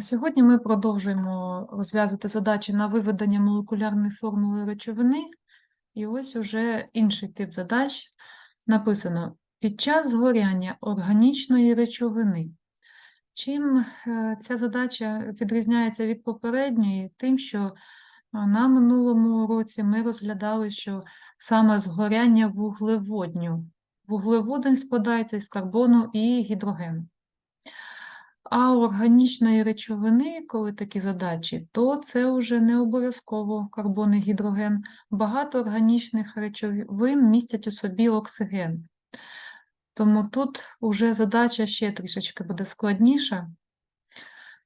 Сьогодні ми продовжуємо розв'язувати задачі на виведення молекулярної формули речовини. І ось уже інший тип задач написано під час згоряння органічної речовини. Чим е, ця задача відрізняється від попередньої? Тим, що е, на минулому році ми розглядали, що саме згоряння вуглеводню. Вуглеводень складається із карбону і гідрогену. А органічної речовини, коли такі задачі, то це вже не обов'язково карбон і гідроген. Багато органічних речовин містять у собі оксиген. Тому тут вже задача ще трішечки буде складніша,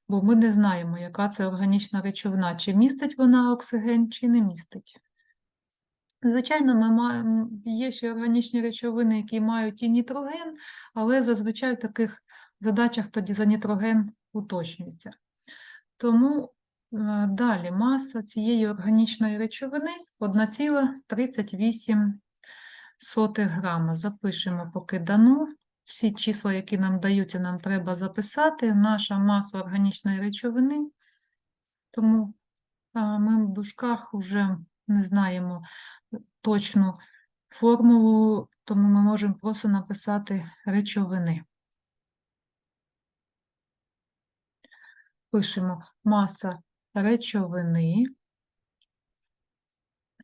бо ми не знаємо, яка це органічна речовина, чи містить вона оксиген, чи не містить. Звичайно, ми маємо, є ще органічні речовини, які мають і нітроген, але зазвичай в таких задачах тоді за нітроген уточнюється. Тому е, далі маса цієї органічної речовини 1,38 грама. Запишемо поки дано. Всі числа, які нам даються, нам треба записати. Наша маса органічної речовини, тому е, ми в дужках вже не знаємо точну формулу, тому ми можемо просто написати речовини. Пишемо маса речовини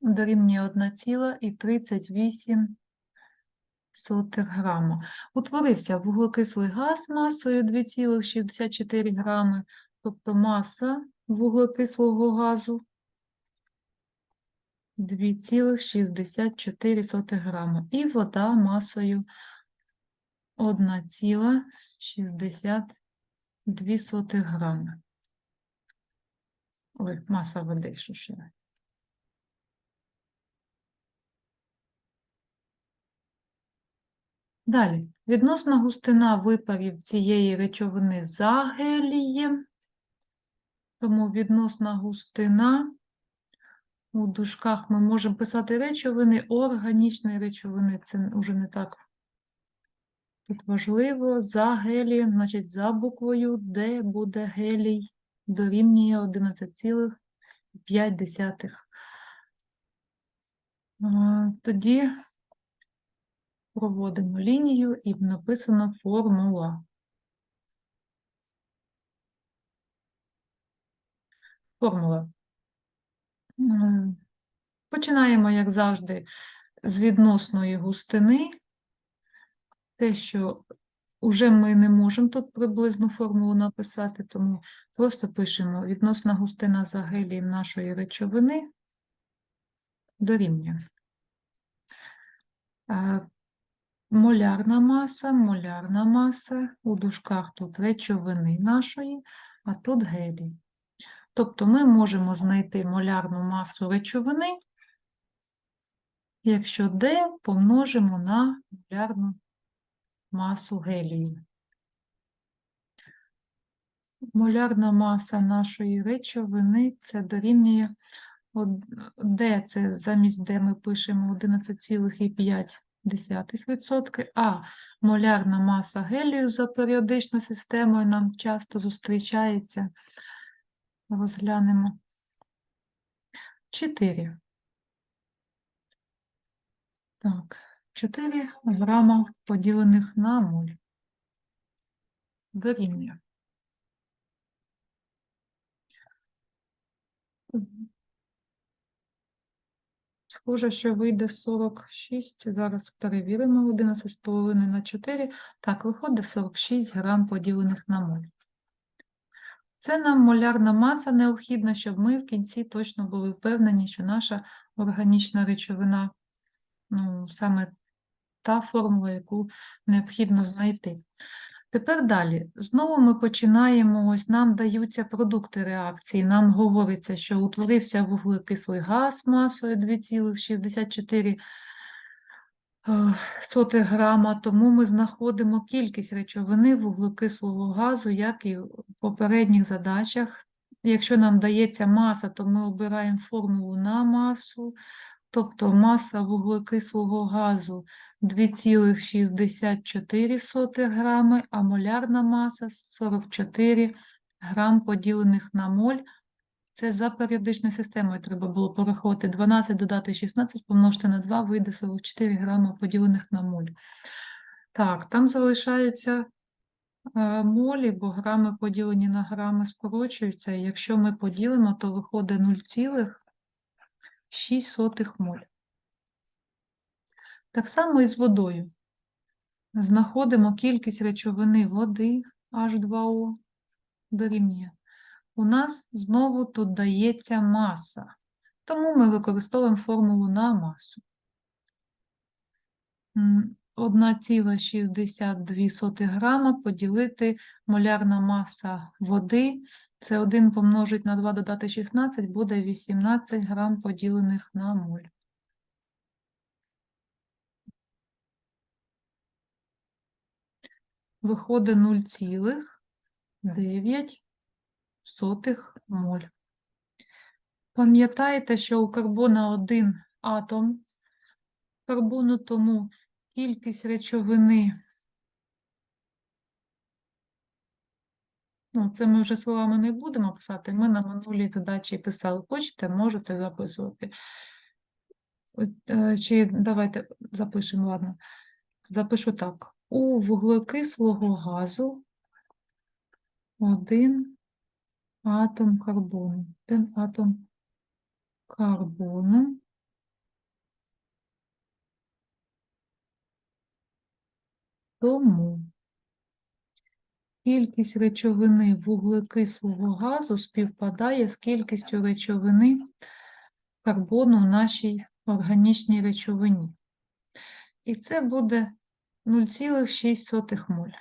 дорівнює 1,38 грама. Утворився вуглекислий газ масою 2,64 грами, тобто маса вуглекислого газу 2,64 грама. І вода масою 1,62 грами. Ой, маса води, що ще. Далі, відносна густина випарів цієї речовини за гелієм, тому відносна густина у дужках ми можемо писати речовини, органічної речовини, це вже не так тут важливо. За гелієм, значить, за буквою Д буде гелій, дорівнює 11,5. Тоді проводимо лінію і написано формула. Формула. Починаємо, як завжди, з відносної густини. Те, що вже ми не можемо тут приблизну формулу написати, тому просто пишемо відносна густина за гелієм нашої речовини дорівнює. Молярна маса, молярна маса, у дужках тут речовини нашої, а тут гелій. Тобто ми можемо знайти молярну масу речовини, якщо D помножимо на молярну масу гелію. Молярна маса нашої речовини це дорівнює D, це замість D ми пишемо 11,5%, а молярна маса гелію за періодичною системою нам часто зустрічається. Розглянемо. 4. Так, 4 грама поділених на моль. Дорівнює. Схоже, що вийде 46. Зараз перевіримо 11,5 на 4. Так, виходить 46 грам поділених на моль. Це нам молярна маса необхідна, щоб ми в кінці точно були впевнені, що наша органічна речовина, ну, саме та формула, яку необхідно знайти. Тепер далі. Знову ми починаємо, ось нам даються продукти реакції. Нам говориться, що утворився вуглекислий газ масою 2,64 е, грама, тому ми знаходимо кількість речовини вуглекислого газу, як і в попередніх задачах. Якщо нам дається маса, то ми обираємо формулу на масу, тобто маса вуглекислого газу 2,64 грами, а молярна маса 44 грам поділених на моль. Це за періодичною системою треба було порахувати. 12 додати 16 помножити на 2 вийде 44 грама поділених на моль. Так, там залишаються е, молі, бо грами поділені на грами скорочуються. Якщо ми поділимо, то виходить 0,6 моль. Так само і з водою. Знаходимо кількість речовини води H2O дорівнює. У нас знову тут дається маса, тому ми використовуємо формулу на масу. М, 1,62 грама поділити молярна маса води. Це 1 помножить на 2 додати 16, буде 18 грам поділених на моль. Виходить 0,9 моль. Пам'ятаєте, що у карбона один атом карбону, тому кількість речовини, ну, це ми вже словами не будемо писати, ми на минулій задачі писали. Хочете, можете записувати. Е, Чи давайте запишемо, ладно. Запишу так. У вуглекислого газу один атом карбону. Один атом карбону. Тому кількість речовини вуглекислого газу співпадає з кількістю речовини карбону в нашій органічній речовині. І це буде 0,6 моль.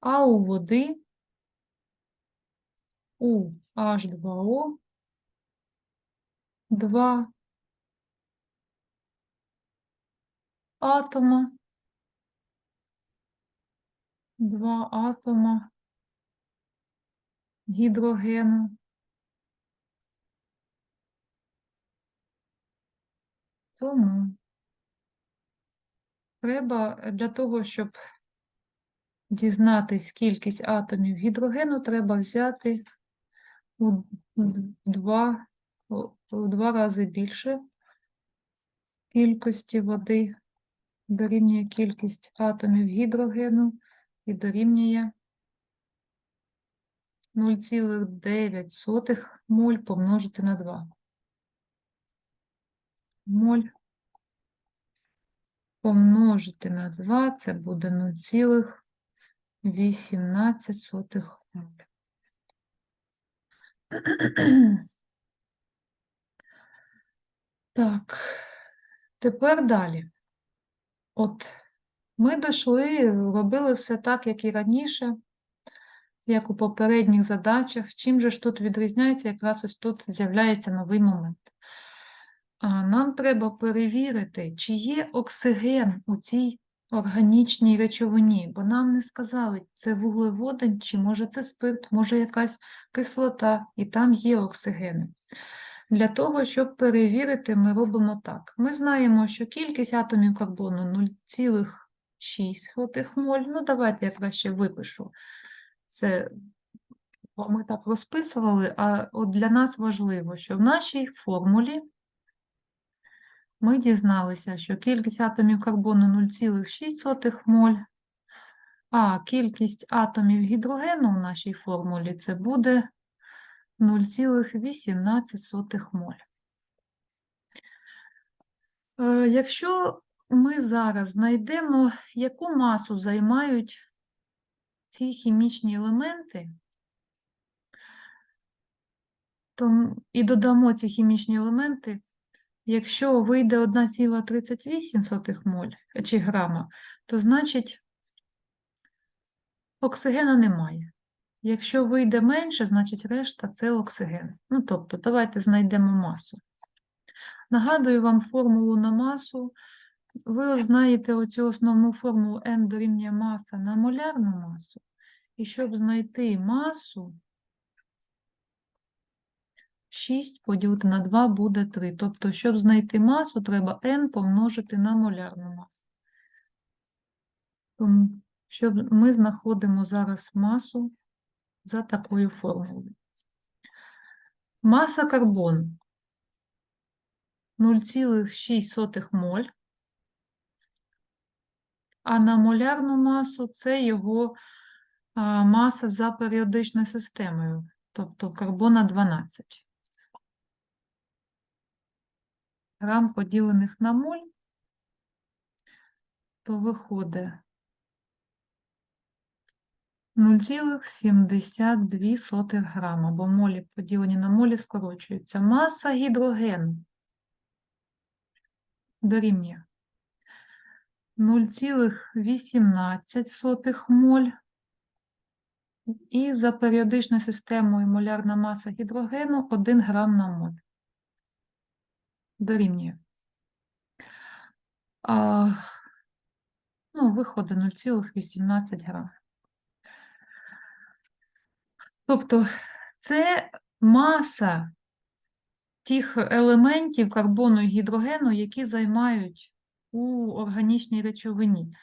А у води у H2O 2 атома, два атома. Гідрогену. Тому треба для того, щоб дізнатись кількість атомів гідрогену, треба взяти у два, у два рази більше кількості води, дорівнює кількість атомів гідрогену і дорівнює 0,9 моль помножити на 2. Моль помножити на 2, це буде 0,18 моль. Так, тепер далі. От ми дійшли, робили все так, як і раніше, як у попередніх задачах. Чим же ж тут відрізняється, якраз ось тут з'являється новий момент. Нам треба перевірити, чи є оксиген у цій органічній речовині, бо нам не сказали, це вуглеводень, чи може це спирт, може якась кислота, і там є оксигени. Для того, щоб перевірити, ми робимо так. Ми знаємо, що кількість атомів карбону 0,6 моль. Ну, давайте я краще випишу. Це ми так розписували, а от для нас важливо, що в нашій формулі ми дізналися, що кількість атомів карбону 0,6 моль, а кількість атомів гідрогену у нашій формулі це буде 0,18 моль. Е, Якщо ми зараз знайдемо, яку масу займають ці хімічні елементи, то і додамо ці хімічні елементи, якщо вийде 1,38 моль чи грама, то значить оксигена немає. Якщо вийде менше, значить решта це оксиген. Ну, тобто, давайте знайдемо масу. Нагадую вам формулу на масу. Ви знаєте оцю основну формулу n дорівнює маса на молярну масу. І щоб знайти масу, 6 поділити на 2 буде 3. Тобто, щоб знайти масу, треба n помножити на молярну масу. Тому що ми знаходимо зараз масу за такою формулою. Маса карбону 0,6 моль, а на молярну масу це його маса за періодичною системою, тобто карбона 12. Грам поділених на моль, то виходить 0,72 грама, бо молі поділені на молі скорочуються. Маса гідрогену дорівнює 0,18 моль. І за періодичною системою молярна маса гідрогену 1 грам на моль. Дорівнює. А, ну, виходить 0,18 грам. Тобто це маса тих елементів карбону і гідрогену, які займають у органічній речовині.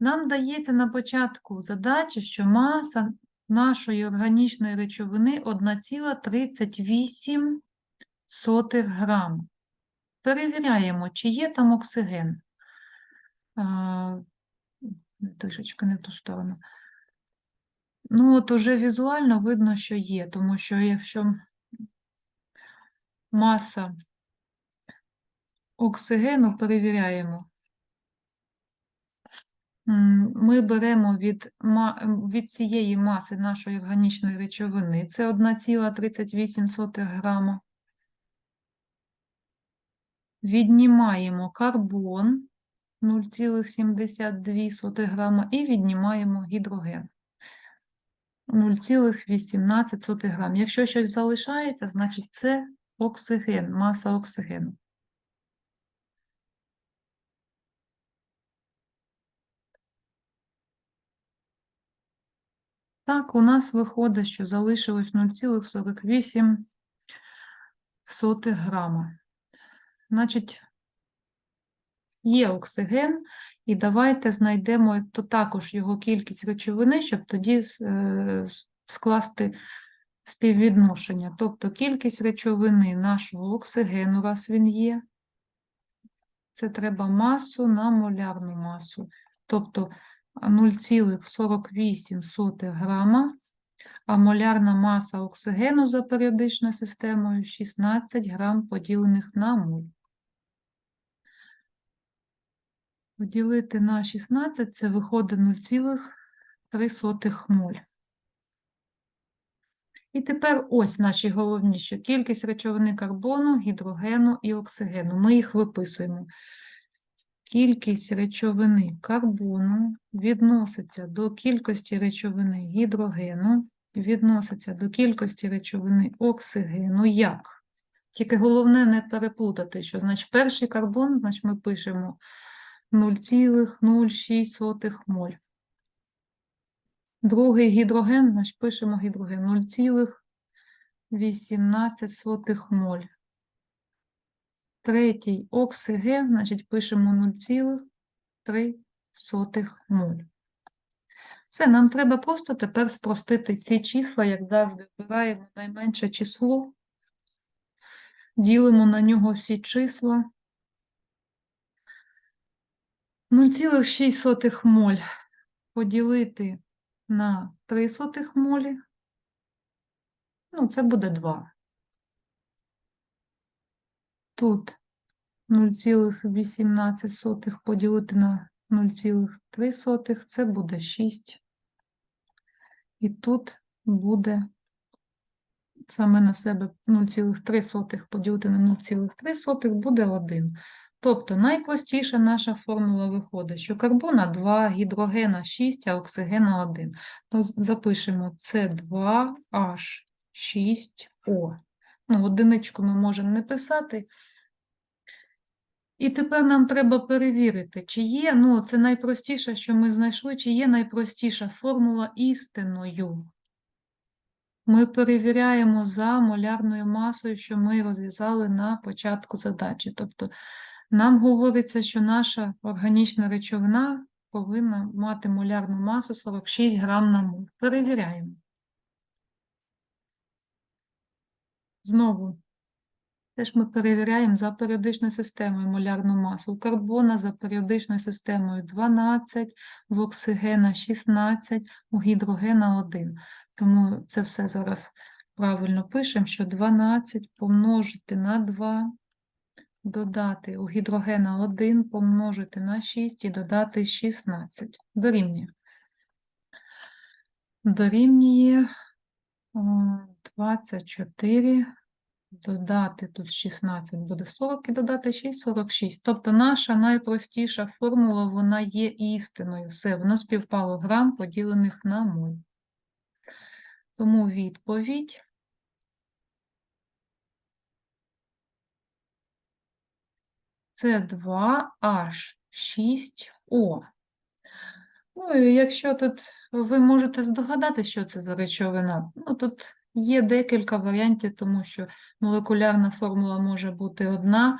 Нам дається на початку задачі, що маса нашої органічної речовини 1,38 грам. Перевіряємо, чи є там оксиген. Трішечки не в ту сторону. Ну, от уже візуально видно, що є, тому що якщо маса оксигену перевіряємо, ми беремо від, від цієї маси нашої органічної речовини, це 1,38 грама. Віднімаємо карбон 0,72 грама і віднімаємо гідроген 0,18 грам. Якщо щось залишається, значить це оксиген, маса оксигену. Так, у нас виходить, що залишилось 0,48 грама. Значить, є оксиген, і давайте знайдемо то також його кількість речовини, щоб тоді е, скласти співвідношення. Тобто кількість речовини нашого оксигену, раз він є, це треба масу на молярну масу. Тобто 0,48 грама, а молярна маса оксигену за періодичною системою 16 грам поділених на моль. Поділити на 16 це виходить 0,3 моль. І тепер ось наші головні, що кількість речовини карбону, гідрогену і оксигену. Ми їх виписуємо. Кількість речовини карбону відноситься до кількості речовини гідрогену, відноситься до кількості речовини оксигену. Як? Тільки головне не переплутати, що значить перший карбон, значить ми пишемо 0,06 моль. Другий гідроген, значить пишемо гідроген 0,18 моль. Третій оксиген, значить пишемо 0,3 моль. Все, нам треба просто тепер спростити ці числа, як завжди, вибираємо найменше число, ділимо на нього всі числа. 0,6 моль поділити на 3 сотих молі, ну, це буде 2. Тут 0,18 поділити на 0,3, це буде 6. І тут буде саме на себе 0,3 поділити на 0,3 буде 1. Тобто найпростіша наша формула виходить, що карбона 2, гідрогена 6, а оксигена 1. То запишемо С2H6O. Ну, одиничку ми можемо не писати. І тепер нам треба перевірити, чи є, ну, це найпростіше, що ми знайшли, чи є найпростіша формула істинною. Ми перевіряємо за молярною масою, що ми розв'язали на початку задачі. Тобто нам говориться, що наша органічна речовина повинна мати молярну масу 46 грам на моль. Перевіряємо. Знову. Теж ми перевіряємо за періодичною системою молярну масу. У карбона за періодичною системою 12, в оксигена 16, у гідрогена 1. Тому це все зараз правильно пишемо, що 12 помножити на 2, додати у гідрогена 1, помножити на 6 і додати 16. Дорівнює. Дорівнює 24 Додати тут 16 буде 40 і додати 6 – 46. Тобто наша найпростіша формула, вона є істиною. Все, воно співпало грам, поділених на моль. Тому відповідь це 2H6O. Ну, і якщо тут ви можете здогадати, що це за речовина, ну тут є декілька варіантів, тому що молекулярна формула може бути одна,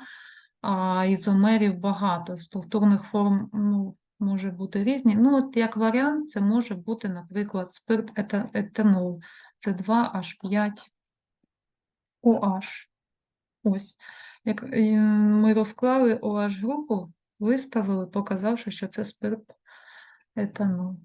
а ізомерів багато. Структурних форм ну, може бути різні. Ну, от як варіант, це може бути, наприклад, спирт ета- етанол. Це 2H5OH. Ось. Як е, ми розклали OH групу, виставили, показавши, що це спирт етанол.